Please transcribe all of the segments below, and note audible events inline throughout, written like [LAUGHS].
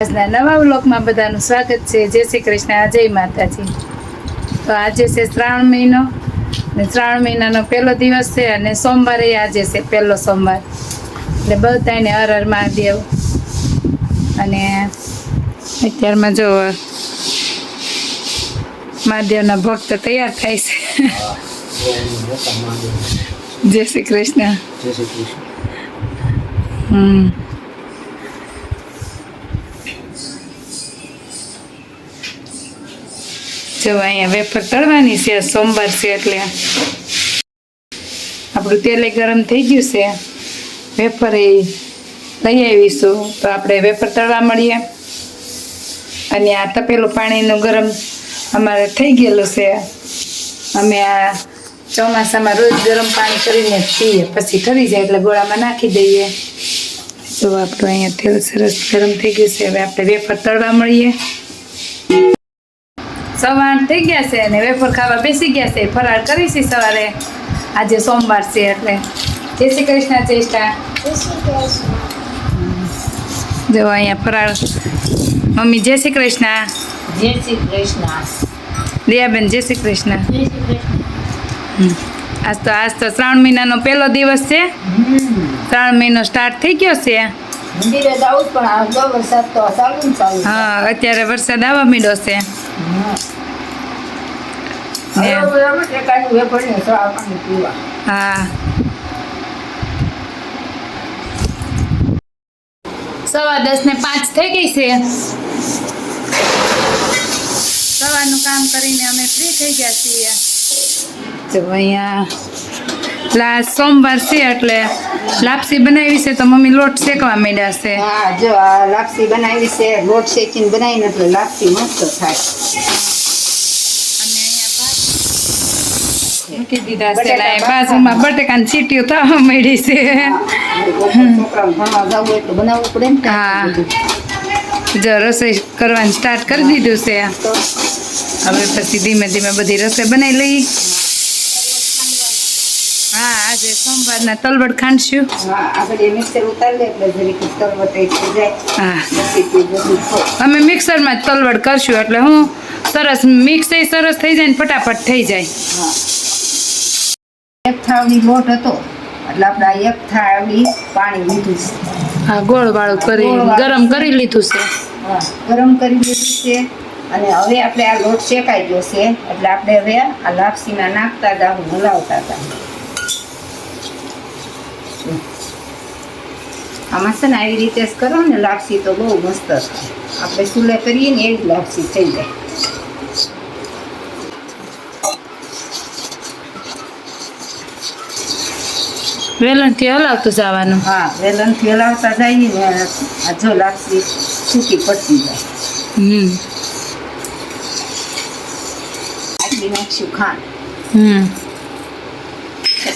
આજના નવા બ્લોકમાં બધાનું સ્વાગત છે. જય શ્રી કૃષ્ણ જય માતાજી. તો આજે છે શ્રાવણ મહિનો ને શ્રાવણ મહિનાનો પહેલો દિવસ છે અને સોમવારે આજે છે પહેલો સોમવાર. એટલે બધાને હર હર મહાદેવ. અને અત્યારમાં જો મહાદેવના ભક્ત તૈયાર થાય છે. જય શ્રી કૃષ્ણ. હમ. જો અહીંયા વેફર તળવાની છે, સોમવાર છે એટલે. આપણું તેલ ગરમ થઈ ગયું છે. વેફર એ લઈ આવીશું. તો આપણે વેફર તળવા મળીએ. અને આ તપેલું પાણીનું ગરમ અમારે થઈ ગયેલું છે. અમે આ ચોમાસામાં રોજ ગરમ પાણી કરીને પીએ. પછી ઠરી જાય એટલે ગોળામાં નાખી દઈએ. તો આપણું અહીંયા તેલ સરસ ગરમ થઈ ગયું છે. હવે આપણે વેફર તળવા મળીએ. સવા આઠ થઈ ગયા છે અને વેફર ખાવા બેસી ગયા છે. ફરાળ કરીશી સવારે. આજે સોમવાર છે એટલે. જય શ્રી કૃષ્ણ ચેષ્ટા જો અહીંયા ફરાળ. મમ્મી જય શ્રી કૃષ્ણ. જય શ્રી કૃષ્ણ. દિયાબેન જય શ્રી કૃષ્ણ. આજ તો આજ તો શ્રાવણ મહિનાનો પહેલો દિવસ છે. શ્રાવણ મહિનો સ્ટાર્ટ થઈ ગયો છે. હા અત્યારે વરસાદ આવવા માંડ્યો છે. હા. સવા દસ ને પાંચ થઈ ગઈ છે. સવારનું કામ કરીને અમે ફ્રી થઈ ગયા છીએ. તો અહીંયા લા સોમવાર છે એટલે લાપસી બનાવી છે તો મમ્મી લોટ શેકવા માંડ્યા છે. હા જો આ લાપસી બનાવી છે લોટ શેકીને બનાવીને એટલે લાપસી મસ્ત થાય. મૂકી દીધા છે ને બાજુમાં બટેકાની સીટીઓ થવા માંડી છે. હા. જો રસોઈ કરવાનું સ્ટાર્ટ કરી દીધું છે. હવે પછી ધીમે ધીમે બધી રસોઈ બનાવી લઈ હા આજે સોમવારના તલવડ ખાંડશું હા આગળ એ મિક્સર ઉતારી લે એટલે જરીક તરવટે થઈ જાય હા પછી સોમવારના તલવડ ખાંડશું. અમે મિક્સરમાં જ તલવડ કરશું એટલે હું સરસ મિક્સ સરસ થઈ જાય ને ફટાફટ થઈ જાય. હા. એક થાવડી લોટ હતો. એટલે આપણે આ એક થાવડી પાણી લીધું છે. હા ગોળ વાળું કરી ગરમ કરી લીધું છે. હા, ગરમ કરી દીધું છે. અને હવે આપણે આ લોટ શેકાઈ ગયો છે. એટલે આપણે હવે આ લાપસીમાં નાખતા જાવ હલાવતા જાવ આમાં છે ને આવી રીતે જ કરો ને લાપસી તો બહુ મસ્ત આપણે ચૂલે કરીએ ને એવી જ લાપસી થઈ જાય. વેલણથી હલાવતું જવાનું? હા વેલણથી હલાવતા જઈએ ને આ જો લાપસી સૂકી પડતી જાય. હમ. આટલી નાખશું ખાંડ. હમ.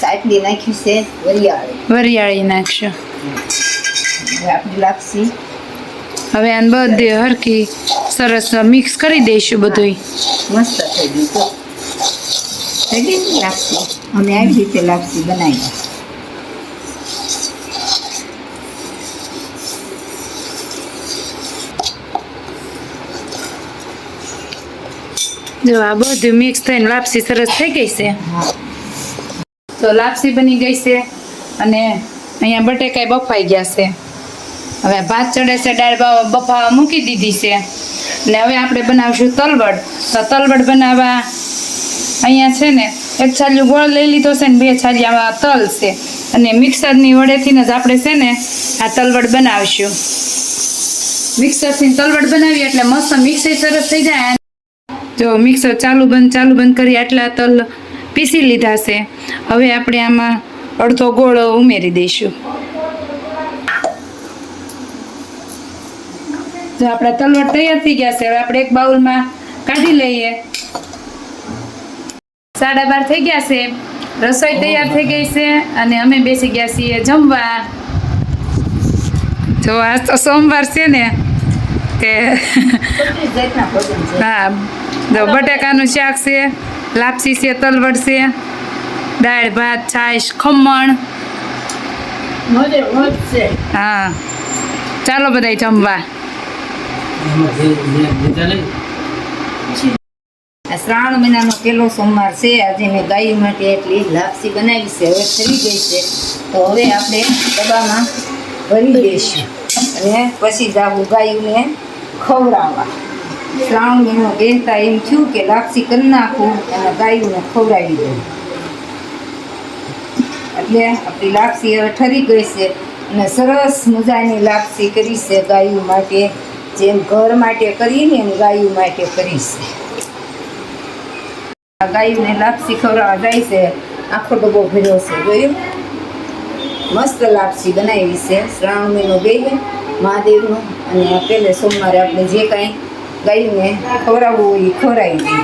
આટલી નાખ્યું છે વરિયાળી. વરિયાળી નાખશું આપણી લાપસી. હવે આને બધે હરખી સરસ મિક્સ કરી દઈશું બધું મસ્ત થઈ ગયું તો. થઈ ગઈ લાપસી? અમે આવી રીતે લાપસી બનાવી. જો આ બધું મિક્સ થઈને લાપસી સરસ થઈ ગઈ છે. તો લાપસી બની ગઈ છે અને અહીંયા બટેકાય બફાઈ ગયા છે. હવે ભાત ચડે છે, દાળ બફાવા મૂકી દીધી છે. ને હવે આપણે બનાવશું તલવડ. તો તલવડ બનાવવા અહીંયા છે ને, એક છાલિયું ગોળ લઈ લીધો છે ને બે છાલિયામાં તલ છે. અને મિક્સરની વડેથી જ આપણે છે ને આ તલવડ બનાવશું. મિક્સરથી તલવડ બનાવીએ એટલે મસ્ત મિક્સર સરસ થઈ જાય. જો મિક્સર ચાલુ બંધ ચાલુ બંધ કરી આટલા તલ પીસી લીધા છે. હવે આપણે આમાં અડધો ગોળ ઉમેરી દઈશું. જો આપણા તલવટ તૈયાર થઈ ગયા છે હવે આપણે એક બાઉલમાં કાઢી લઈએ. સાડા બાર થઈ ગયા છે. રસોઈ તૈયાર થઈ ગઈ છે અને અમે બેસી ગયા છીએ જમવા. જો આજ તો સોમવાર છે ને કે બધી [LAUGHS] હા જો બટાકાનું શાક છે લાપસી છે તલવડ છે દાળ ભાત છાશ ખમણ. હા ચાલો બધાય જમવા. શ્રાવણ મહિનાનો પહેલો સોમવાર છે. આજે મેં ગાય માટે એટલી લાપસી બનાવી છે. હવે થઈ ગઈ છે. તો હવે આપણે ડબ્બામાં ભરી દઈશું. અને પછી જાવું ગાયોને ખવડાવવા. શ્રાવણ મહિનો કહેતા એમ થયું કે લાપસી કરી નાખું અને ગાયોને ખવડાવી દઉં. એટલે આપણી લાપસી હવે ઠરી ગઈ છે. અને સરસ મજાની લાપસી કરી છે ગાયું માટે. જેમ ઘર માટે કરીને એમ ગાયું માટે કરીશ. આ ગાયોને લાપસી ખવડાવવા જાય છે. આખો ડબ્બો ભર્યો છે, જોયું? મસ્ત લાપસી બનાવી છે. શ્રાવણ મહિનો ગઈ મહાદેવનો. અને પેલે સોમવારે આપણે જે કાંઈ ગાયને ખવડાવવું હોય એ ખવડાવી દઈએ.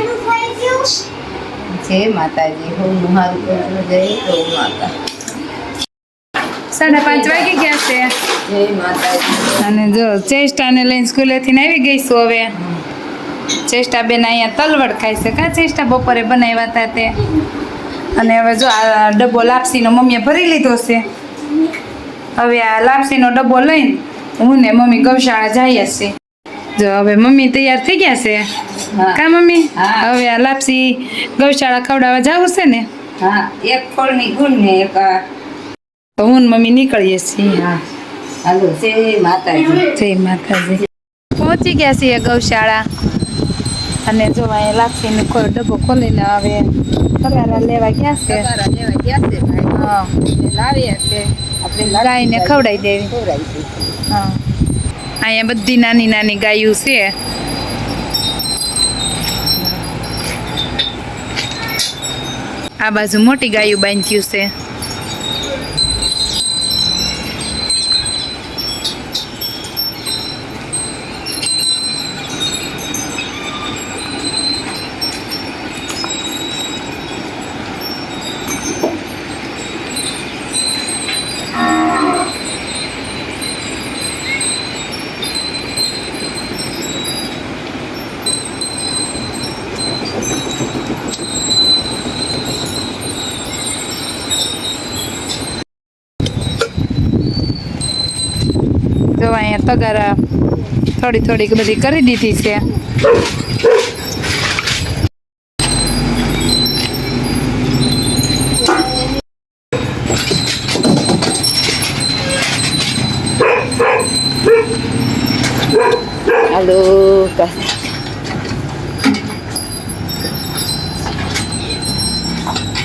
જય માતાજી, હું મારું જય ગૌ માતા. સાડા પાંચ વાગી ગયા છે. અને જો ચેષ્ટાને લઈને સ્કૂલેથી આવી ગઈ છું હવે. ચેષ્ટા બેન અહીંયા તલવડ ખાય છે. કા ચેષ્ટા બપોરે બનાવ્યા હતા તે? અને હવે જો આ ડબ્બો લાપસીનો મમ્મીએ ભરી લીધો છે. હવે આ લાપસીનો ડબ્બો લઈને હું ને મમ્મી ગૌશાળા જઈએ છીએ. જો હવે મમ્મી તૈયાર થઈ ગયા છે. હા. કા મમ્મી? હા. હવે આ લાપસી ગૌશાળા ખવડાવવા જવું છે ને? હા એક ફળની ગુણ ને એક હું મમ્મી નીકળીએ છીએ. હા. હાલો. જય માતાજી. જય માતાજી. પહોંચી ગયા છીએ ગૌશાળા. અને જો અહીંયા લાપસીનો ખોલ ડબ્બો ખોલીને હવે કરારા લેવા ગયા છે. લેવા ગયા છે ભાઈ. હા. એટલે લાવ્યા છે આપણે ગાયને ખવડાવી દેવી. ખવડાવી હા. અહીંયા બધી નાની નાની ગાયું છે. આ બાજુ મોટી ગાયું બાંધ્યું છે. તગારા થોડી થોડીક બધી કરી દીધી છે. હાલો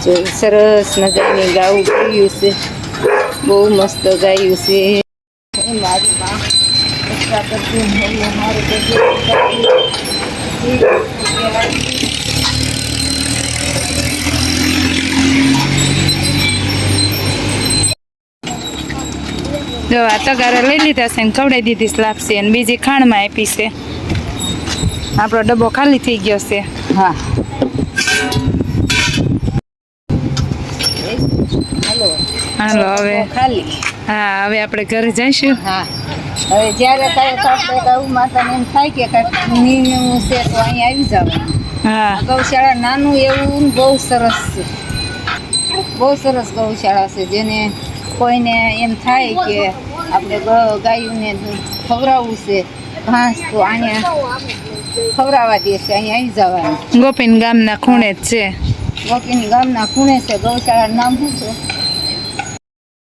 જો સરસ મજાની ગાવું ગાયું છે. બહુ મસ્ત ગાયું છે હે મારી માં રક્ષા કરજો હૈયો મારું કરજો જો આ તગારા લઈ લીધા છે ને ખવડાવી દીધી છે લાપસી અને બીજી ખાણમાં આપી છે. આપણો ડબ્બો ખાલી થઈ ગયો છે. હા. હાલો હાલો હવે ખાલી. હા હવે આપણે ઘરે જઈશું. હા. હવે જ્યારે કાંઈક આપણે ગૌ માતાને એમ થાય કે કાંઈક નીનું છે તો અહીં આવી જવાનું. હા. ગૌશાળા નાનું એવું બહુ સરસ છે. બહુ સરસ ગૌશાળા છે જેને કોઈને એમ થાય કે આપણે ગાયોને ખવડાવવું છે ઘાસ તો અહીંયા ખવડાવવા દે છે અહીંયા આવી જવાનું. ગોપીન ગામના ખૂણે જ છે. ગોપીન ગામના ખૂણે છે ગૌશાળાનું નામ શું છે?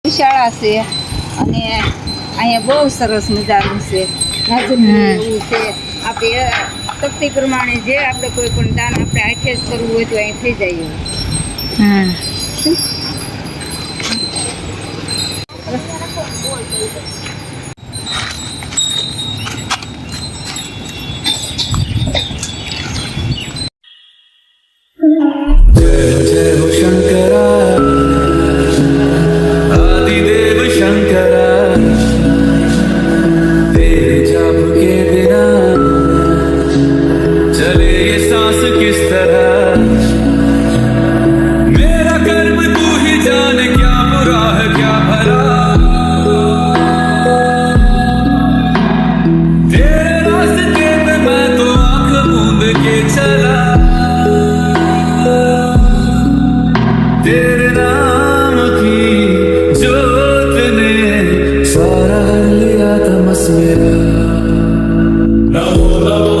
ગૌશાળા છે અને અહીંયા બહુ સરસ મજાનું છે. છે. આપણે શક્તિ પ્રમાણે જે આપણે કોઈ પણ દાન આપણે આખે જ કરવું હોય તો અહીં થઈ જાય जय ليتمسمرا نهض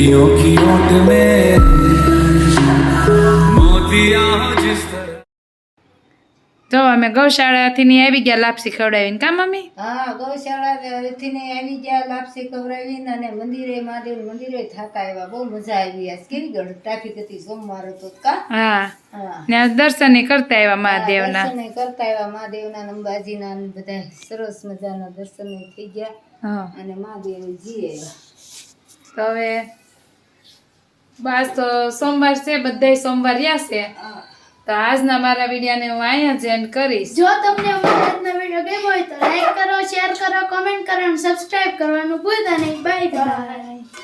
चिड़ियों की ओट में। તો અમે ગૌશાળાથી ની આવી ગયા લાપસી ખવડાવીને. કા મમ્મી? હા ગૌશાળાથી ને આવી ગયા લાપસી ખવડાવીને અને મંદિરે મહાદેવ મંદિરે થાતા આવ્યા બહુ મજા આવી આજ. કેવી ગણ ટ્રાફિક હતી સોમવાર હતો કા? હા. ને દર્શન કરતા આવ્યા મહાદેવના. દર્શન કરતા આવ્યા મહાદેવના અંબાજીના બધા સરસ મજાના દર્શન થઈ ગયા. અને મહાદેવજીએ તો હવે બસ તો સોમવાર છે બધાય સોમવાર રહ્યા છે. તો આજના મારા વિડીયોને હું અહીંયા જ એન્ડ કરીશ. જો તમને અમારો આજનો વીડિયો ગમ્યો હોય તો લાઈક કરો શેર કરો કમેન્ટ કરો અને સબસ્ક્રાઇબ કરવાનું ભૂલતા નહીં. Bye bye